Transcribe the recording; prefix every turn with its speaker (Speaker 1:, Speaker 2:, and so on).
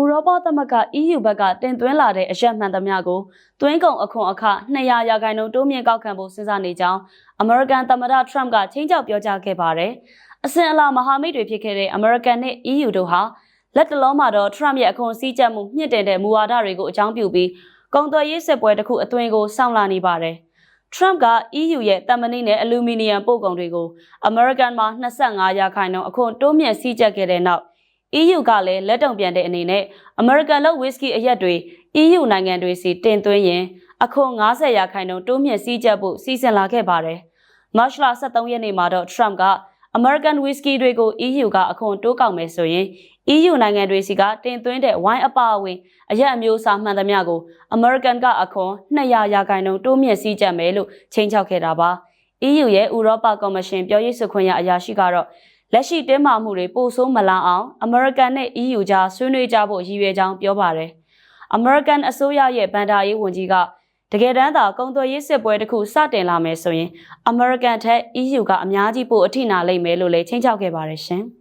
Speaker 1: ဥရောပသမဂ္ဂ EU ဘက်ကတင်သွင်းလာတဲ့အရက်မှန်သမျှကိုသွင်းကုန်အခွန်အခ200ရာခိုင်နှုန်းတိုးမြင့်ကောက်ခံဖို့စဉ်းစားနေကြောင်းအမေရိကန်သမ္မတထရမ့်ကချင်းချောက်ပြောကြားခဲ့ပါတယ်။အစဉ်အလာမဟာမိတ်တွေဖြစ်ခဲ့တဲ့အမေရိကန်နဲ့ EU တို့ဟာလက်တလုံးမှာတော့ထရမ့်ရဲ့အခွန်စည်းကြပ်မှုမြင့်တင်တဲ့မူဝါဒတွေကိုအကြောင်းပြုပြီးကုန်သွယ်ရေးစစ်ပွဲတစ်ခုအသွင်ကိုစောင့်လာနေပါတယ်။ Trump က EU ရဲ့တမန်နစ်နဲ့အလူမီနီယံပို့ကုန်တွေကို American မှာ25ရာခိုင်နှုန်းအခွန်တိုးမြင့်စည်းကြပ်ခဲ့တဲ့နောက် EU ကလည်းလက်တုံပြန်တဲ့အနေနဲ့ American လို့ whisky အရက်တွေ EU နိုင်ငံတွေစီတင်သွင်းရင်အခွန်90ရာခိုင်နှုန်းတိုးမြင့်စည်းကြပ်ဖို့စီစဉ်လာခဲ့ပါတယ်။မတ်လ23ရက်နေ့မှာတော့ Trump က American whisky တွေကို EU ကအခွန်တိုးကောက်မယ်ဆိုရင် EU နိုင်ငံတွေစီကတင်သွင်းတဲ့ဝိုင်းအပါအဝင်အရက်အမျိုးအစားမှန်သမျှကို American ကအခွန်200ရာခိုင်နှုန်းတိုးမြင့်စည်းကြပ်မယ်လို့ချိန်ချောက်ခဲ့တာပါ။ EU ရဲ့ဥရောပကော်မရှင်ပြောရေးဆိုခွင့်ရအရာရှိကတော့ လက်ရှိတင်းမာမှုတွေပိုဆိုးမလာအောင် American နဲ့ EU ကြားဆွေးနွေးကြဖို့ရည်ရွယ်ကြောင်းပြောပါတယ်။ American အစိုးရရဲ့ဗန်ဒါရေးဝန်ကြီးကတကယ်တမ်းသာကုန်သွယ်ရေးစစ်ပွဲတစ်ခုစတင်လာမယ်ဆိုရင် American ထက် EU ကအများကြီးပိုအထိနာလိမ့်မယ်လို့လည်းချိန်ချောက်ခဲ့ပါတယ်ရှင်။